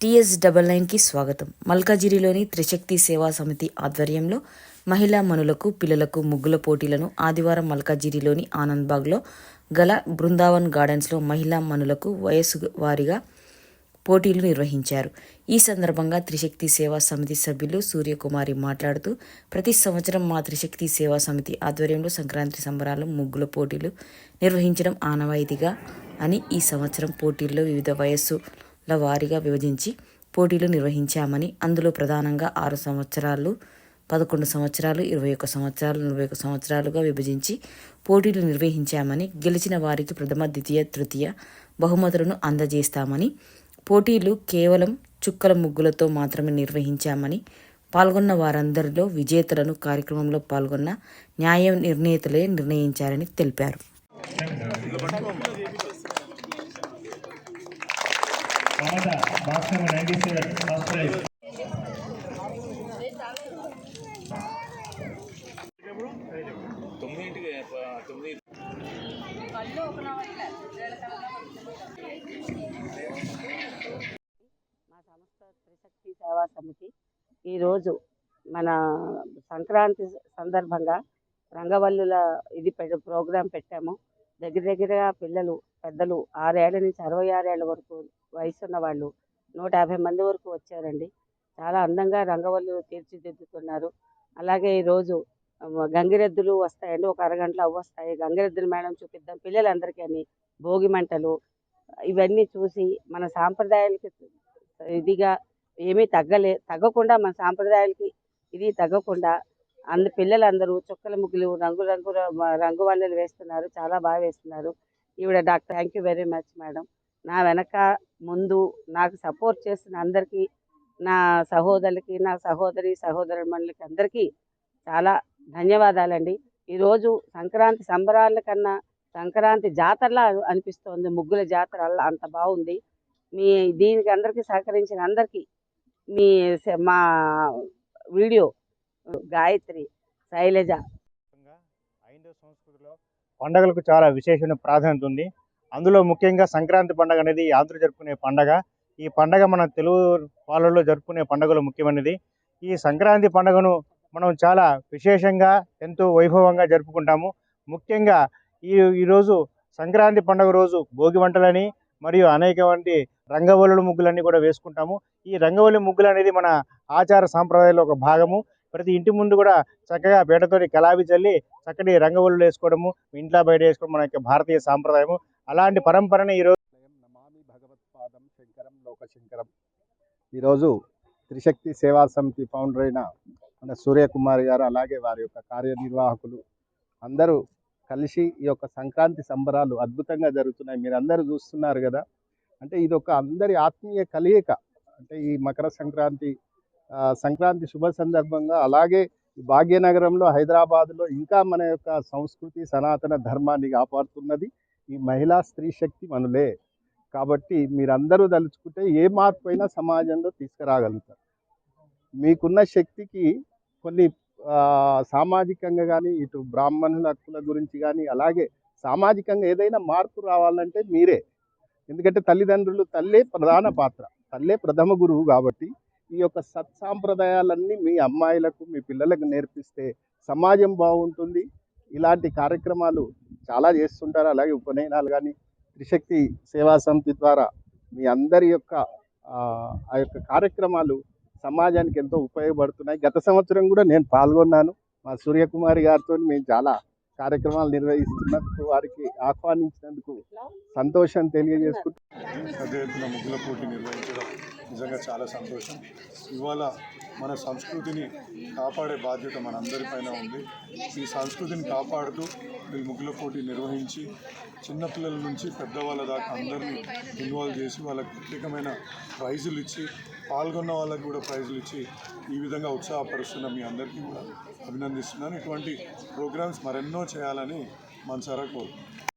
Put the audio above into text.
TS double నైన్కి స్వాగతం. మల్కాజిరిలోని త్రిశక్తి సేవా సమితి ఆధ్వర్యంలో మహిళా మనులకు పిల్లలకు ముగ్గుల పోటీలను ఆదివారం మల్కాజిరిలోని ఆనంద్బాగ్లో గల బృందావన్ గార్డెన్స్లో మహిళా మనులకు వయస్సు వారీగా పోటీలు నిర్వహించారు. ఈ సందర్భంగా త్రిశక్తి సేవా సమితి సభ్యులు సూర్యకుమారి మాట్లాడుతూ ప్రతి సంవత్సరం మా త్రిశక్తి సేవా సమితి ఆధ్వర్యంలో సంక్రాంతి సంబరాలు ముగ్గుల పోటీలు నిర్వహించడం ఆనవాయితీగా అని ఈ సంవత్సరం పోటీల్లో వివిధ వయస్సు ల వారీగా విభజించి పోటీలు నిర్వహించామని అందులో ప్రధానంగా ఆరు సంవత్సరాలు పదకొండు సంవత్సరాలు ఇరవై ఒక్క సంవత్సరాలు నలభై ఒక్క సంవత్సరాలుగా విభజించి పోటీలు నిర్వహించామని గెలిచిన వారికి ప్రథమ ద్వితీయ తృతీయ బహుమతులను అందజేస్తామని పోటీలు కేవలం చుక్కల ముగ్గులతో మాత్రమే నిర్వహించామని పాల్గొన్న వారందరిలో విజేతలను కార్యక్రమంలో పాల్గొన్న న్యాయ నిర్ణేతలే నిర్ణయించారని తెలిపారు. Mamata box number ninety seven first prize. తొమ్మిదింటికి ప- తొమ్మిది. మా సంస్థ త్రిశక్తి సేవా సమితి ఈరోజు మన సంక్రాంతి సందర్భంగా రంగవల్లుల ఇది పె ప్రోగ్రాం పెట్టాము. దగ్గర దగ్గరగా పిల్లలు పెద్దలు ఆరేళ్ళ నుంచి అరవై ఆరేళ్ళ వరకు వయసు ఉన్న వాళ్ళు నూట యాభై మంది వరకు వచ్చారండి. చాలా అందంగా రంగవల్లు తీర్చిదిద్దుతున్నారు. అలాగే ఈరోజు గంగిరెద్దులు వస్తాయండి. ఒక అరగంటలో అవి వస్తాయి. గంగిరెద్దులు మేడం చూపిద్దాం. పిల్లలందరికీ అని భోగి మంటలు ఇవన్నీ చూసి మన సాంప్రదాయాలకి ఇదిగా ఏమీ తగ్గలే తగ్గకుండా మన సాంప్రదాయాలకి ఇది తగ్గకుండా అంద పిల్లలందరూ చుక్కల ముగ్గులు రంగు రంగు రంగు వల్లలు వేస్తున్నారు. చాలా బాగా వేస్తున్నారు. ఈవిడ doctor thank you very much madam. నా వెనక ముందు నాకు సపోర్ట్ చేస్తున్న అందరికీ నా సహోదరులకి నా సహోదరి సహోదరుమణులకి అందరికీ చాలా ధన్యవాదాలండి. ఈరోజు సంక్రాంతి సంబరాల కన్నా సంక్రాంతి జాతరలా అనిపిస్తోంది. ముగ్గుల జాతర అంత బాగుంది. మీ దీనికి అందరికీ సహకరించిన అందరికీ మీ మా వీడియో గాయత్రి శైలజ. ఐదో సంస్కృతిలో పండగలకు చాలా విశేషమైన ప్రాధాన్యత ఉంది. అందులో ముఖ్యంగా సంక్రాంతి పండగ అనేది ఆంధ్ర జరుపుకునే పండగ. ఈ పండగ మన తెలుగు వాళ్ళలో జరుపుకునే పండుగలు ముఖ్యమైనది. ఈ సంక్రాంతి పండుగను మనం చాలా విశేషంగా ఎంతో వైభవంగా జరుపుకుంటాము. ముఖ్యంగా ఈ ఈరోజు సంక్రాంతి పండుగ రోజు భోగి వంటలని మరియు అనేక వంటి రంగవల్లుల ముగ్గులన్నీ కూడా వేసుకుంటాము. ఈ రంగవల్లి ముగ్గులు అనేది మన ఆచార సాంప్రదాయంలో ఒక భాగము. ప్రతి ఇంటి ముందు కూడా చక్కగా పీటతోటి కలాబి చల్లి చక్కటి రంగవల్లు వేసుకోవడము ఇంట్లో బయట వేసుకోవడం మన యొక్క భారతీయ సాంప్రదాయము. అలాంటి పరంపరని ఈరోజు లయం నమామి భగవత్పాదం శంకరం లోకశంకరం ఈరోజు త్రిశక్తి సేవా సమితి ఫౌండర్ అయిన మన సూర్యకుమార్ గారు అలాగే వారి యొక్క కార్యనిర్వాహకులు అందరూ కలిసి ఈ యొక్క సంక్రాంతి సంబరాలు అద్భుతంగా జరుగుతున్నాయి. మీరు అందరూ చూస్తున్నారు కదా. అంటే ఇది ఒక అందరి ఆత్మీయ కలయిక. అంటే ఈ మకర సంక్రాంతి సంక్రాంతి శుభ సందర్భంగా అలాగే ఈ భాగ్యనగరంలో హైదరాబాద్లో ఇంకా మన యొక్క సంస్కృతి సనాతన ధర్మాన్ని కాపాడుతున్నది ఈ మహిళా స్త్రీ శక్తి మనలే. కాబట్టి మీరందరూ తలుచుకుంటే ఏ మార్పు అయినా సమాజంలో తీసుకురాగలుగుతారు. మీకున్న శక్తికి కొన్ని సామాజికంగా కానీ ఇటు బ్రాహ్మణుల హక్కుల గురించి కానీ అలాగే సామాజికంగా ఏదైనా మార్పు రావాలంటే మీరే. ఎందుకంటే తల్లిదండ్రులు తల్లే ప్రధాన పాత్ర తల్లే ప్రథమ గురువు కాబట్టి ఈ యొక్క సత్సాంప్రదాయాలన్నీ మీ అమ్మాయిలకు మీ పిల్లలకు నేర్పిస్తే సమాజం బాగుంటుంది. ఇలాంటి కార్యక్రమాలు చాలా చేస్తుంటారు. అలాగే ఉపనయనాలు కానీ త్రిశక్తి సేవా సమితి ద్వారా మీ అందరి యొక్క ఆ, యొక్క కార్యక్రమాలు సమాజానికి ఎంతో ఉపయోగపడుతున్నాయి. గత సంవత్సరం కూడా నేను పాల్గొన్నాను. మా సూర్యకుమారి గారితో మేము చాలా కార్యక్రమాలు నిర్వహిస్తున్నందుకు వారికి ఆహ్వానించినందుకు సంతోషం తెలియజేసుకుంటూ ముగ్గుల పోటీ నిర్వహించడం. నిజంగా చాలా సంతోషం. ఇవాళ మన సంస్కృతిని కాపాడే బాధ్యత మనందరిపైన ఉంది. ఈ సంస్కృతిని కాపాడుతూ మీ ముగ్గుల పోటీ నిర్వహించి చిన్నపిల్లల నుంచి పెద్దవాళ్ళ దాకా అందరినీ ఇన్వాల్వ్ చేసి వాళ్ళకి ప్రత్యేకమైన ప్రైజులు ఇచ్చి పాల్గొన్న వాళ్ళకి కూడా ప్రైజులు ఇచ్చి ఈ విధంగా ఉత్సాహపరుస్తున్న మీ అందరికీ కూడా అభినందిస్తున్నాను. ఇటువంటి ప్రోగ్రామ్స్ మరెన్నో చేయాలని మనసారా కోరుతున్నాను